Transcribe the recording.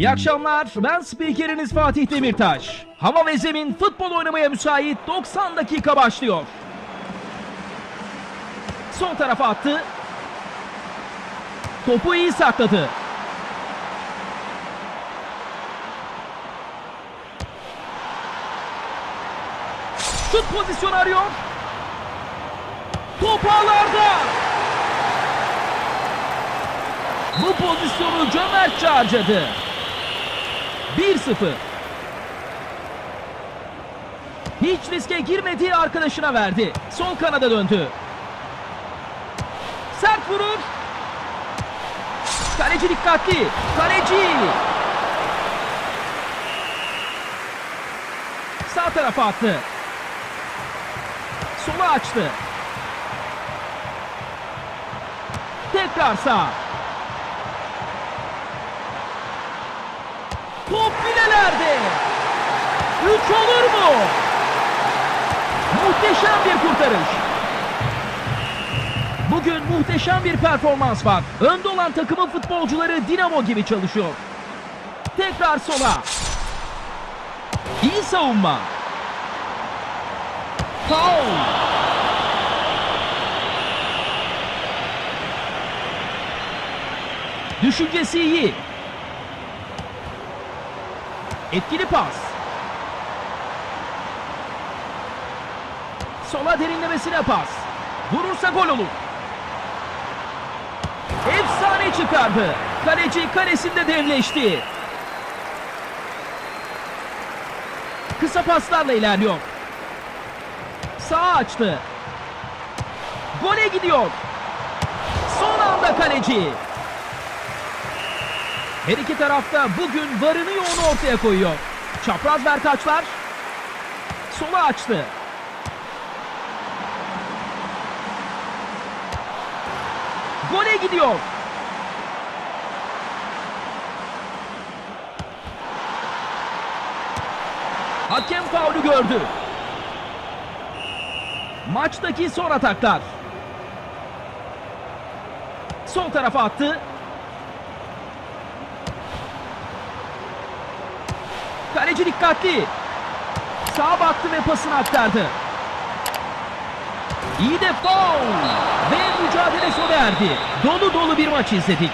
İyi akşamlar. Ben spikeriniz Fatih Demirtaş. Hava ve zemin futbol oynamaya müsait 90 dakika başlıyor. Son tarafa attı. Topu iyi sakladı. Şut pozisyonu arıyor. Top ağlarda. Bu pozisyonu cömertçe harcadı. 1-0. Hiç riske girmediği arkadaşına verdi. Sol kanada döndü. Sert vurur. Kaleci dikkatli. Kaleci. Sağ tarafa attı. Sola açtı. Tekrar sağ. Top filelerde. Üç olur mu? Muhteşem bir kurtarış. Bugün muhteşem bir performans var. Önde olan takımın futbolcuları dinamo gibi çalışıyor. Tekrar sola. İyi savunma. Foul. Düşüncesi iyi. Etkili pas. Sola derinlemesine pas. Vurursa gol olur. Efsane çıkardı. Kaleci kalesinde devleşti. Kısa paslarla ilerliyor. Sağa açtı. Gole gidiyor. Son anda kaleci. Her iki tarafta bugün varını yoğunu ortaya koyuyor. Çapraz verkaçlar. Sola açtı. Gole gidiyor. Hakem faulü gördü. Maçtaki son ataklar. Sol tarafa attı. Kaleci dikkatli. Sağa baktı ve pasını aktardı. İyi de foul. Ve mücadele sona erdi. Dolu dolu bir maç izledik.